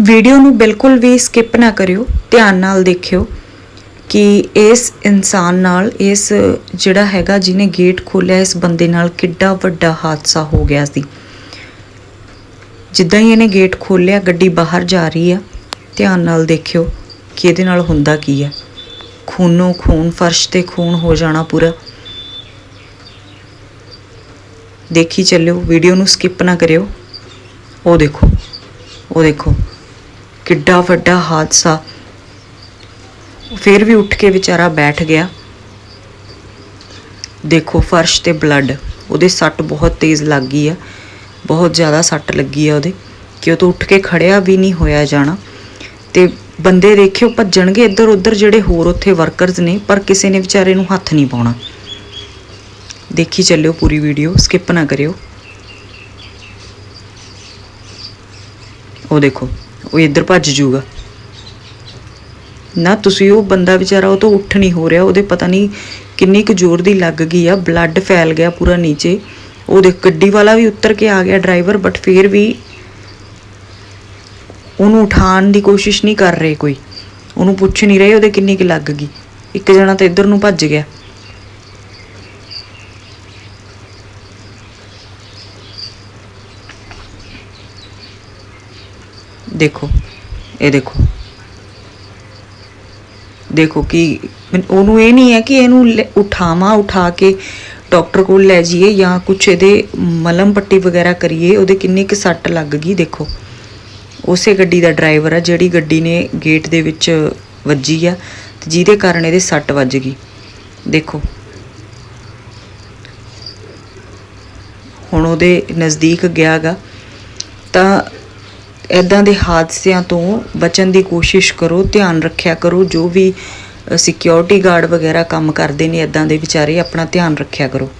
Video ਨੂੰ ਬਿਲਕੁਲ ਵੀ skip ਨਾ ਕਰਿਓ, ਧਿਆਨ ਨਾਲ ਦੇਖਿਓ ਕਿ ਇਸ ਇਨਸਾਨ ਨਾਲ, ਇਸ ਜਿਹੜਾ ਹੈਗਾ ਜਿਹਨੇ ਗੇਟ ਖੋਲ੍ਹਿਆ, ਇਸ ਬੰਦੇ ਨਾਲ ਕਿੱਡਾ ਵੱਡਾ ਹਾਦਸਾ ਹੋ ਗਿਆ ਸੀ। ਜਿੱਦਾਂ ਹੀ ਇਹਨੇ ਗੇਟ ਖੋਲ੍ਹਿਆ, ਗੱਡੀ ਬਾਹਰ ਜਾ ਰਹੀ ਆ, ਧਿਆਨ ਨਾਲ ਦੇਖਿਓ ਕਿ ਇਹਦੇ ਨਾਲ ਹੁੰਦਾ ਕੀ ਹੈ ਖੂਨੋਂ ਖੂਨ, ਫਰਸ਼ ਤੇ ਖੂਨ ਹੋ ਜਾਣਾ ਪੂਰਾ। ਦੇਖੀ ਚੱਲਿਓ, ਵੀਡੀਓ ਨੂੰ ਸਕਿਪ ਨਾ ਕਰਿਓ। ਉਹ ਦੇਖੋ। ਉਹ ਦੇਖੋ, ਕਿੱਡਾ ਵੱਡਾ ਹਾਦਸਾ। ਫਿਰ ਵੀ ਉੱਠ ਕੇ ਵਿਚਾਰਾ ਬੈਠ ਗਿਆ। ਦੇਖੋ, ਫਰਸ਼ ਤੇ ਬਲੱਡ ਉਹਦੇ ਸੱਟ ਬਹੁਤ ਤੇਜ਼ ਲੱਗ ਗਈ ਆ। ਬਹੁਤ ਜ਼ਿਆਦਾ ਸੱਟ ਲੱਗੀ ਆ ਉਹਦੇ। ਕਿ ਉਹ ਤੋਂ ਉੱਠ ਕੇ ਖੜਿਆ ਵੀ ਨਹੀਂ ਹੋਇਆ ਜਾਣਾ। ਤੇ ਬੰਦੇ ਦੇਖਿਓ, ਭੱਜਣਗੇ ਇੱਧਰ ਉੱਧਰ ਜਿਹੜੇ ਹੋਰ ਉੱਥੇ ਵਰਕਰਸ ਨੇ, ਪਰ ਕਿਸੇ ਨੇ ਵਿਚਾਰੇ ਨੂੰ ਹੱਥ ਨਹੀਂ ਪਾਉਣਾ। ਦੇਖੀ ਚੱਲਿਓ ਪੂਰੀ ਵੀਡੀਓ ਸਕਿਪ ਨਾ ਕਰਿਓ। ਉਹ ਦੇਖੋ, ਉਹ ਇੱਧਰ ਭੱਜ ਜੂਗਾ ਨਾ ਤੁਸੀਂ ਉਹ ਬੰਦਾ ਵਿਚਾਰਾ, ਉਹ ਤੋਂ ਉੱਠ ਨਹੀਂ ਹੋ ਰਿਹਾ, ਉਹਦੇ ਪਤਾ ਨਹੀਂ ਕਿੰਨੀ ਕੁ ਜ਼ੋਰ ਦੀ ਲੱਗ ਗਈ ਆ ਬਲੱਡ ਫੈਲ ਗਿਆ ਪੂਰਾ ਨੀਚੇ। ਉਹ ਉਹਦੇ ਗੱਡੀ ਵਾਲਾ ਵੀ ਉੱਤਰ ਕੇ ਆ ਗਿਆ ਡਰਾਈਵਰ ਬਟ ਫੇਰ ਵੀ ਉਹਨੂੰ ਉਠਾਉਣ ਦੀ ਕੋਸ਼ਿਸ਼ ਨਹੀਂ ਕਰ ਰਹੇ ਕੋਈ। ਉਹਨੂੰ ਪੁੱਛ ਨਹੀਂ ਰਹੇ ਉਹਦੇ ਕਿੰਨੀ ਕੁ ਲੱਗ ਗਈ। ਇੱਕ ਜਣਾ ਤਾਂ ਇੱਧਰ ਨੂੰ ਭੱਜ ਗਿਆ। ਦੇਖੋ, ਇਹ ਦੇਖੋ। ਦੇਖੋ ਕਿ, ਉਹਨੂੰ ਇਹ ਨਹੀਂ ਹੈ ਕਿ ਇਹਨੂੰ ਲੈ- ਉਠਾਵਾਂ, ਉਠਾ ਕੇ ਡਾਕਟਰ ਕੋਲ ਲੈ ਜਾਈਏ ਜਾਂ ਕੁਛ ਇਹਦੇ ਮਲਮ ਪੱਟੀ ਵਗੈਰਾ ਕਰੀਏ, ਉਹਦੇ ਕਿੰਨੀ ਕੁ ਸੱਟ ਲੱਗ ਗਈ, ਦੇਖੋ। ਉਸੇ ਗੱਡੀ ਦਾ ਡਰਾਈਵਰ ਆ, ਜਿਹੜੀ ਗੱਡੀ ਨੇ ਗੇਟ ਦੇ ਵਿੱਚ ਵੱਜੀ ਆ, ਤੇ ਜਿਹਦੇ ਕਾਰਨ ਇਹਦੇ ਸੱਟ ਵੱਜ ਗਈ। ਦੇਖੋ। ਹੁਣ ਉਹਦੇ ਨਜ਼ਦੀਕ ਗਿਆਗਾ ਤਾਂ ਇਦਾਂ ਦੇ ਹਾਦਸਿਆਂ ਤੋਂ ਬਚਣ ਦੀ ਕੋਸ਼ਿਸ਼ ਕਰੋ, ਧਿਆਨ ਰੱਖਿਆ ਕਰੋ, ਜੋ ਵੀ ਸਿਕਿਉਰਿਟੀ ਗਾਰਡ ਵਗੈਰਾ ਕੰਮ ਕਰਦੇ ਨੇ ਇਦਾਂ ਦੇ ਵਿਚਾਰੇ ਆਪਣਾ ਧਿਆਨ ਰੱਖਿਆ ਕਰੋ।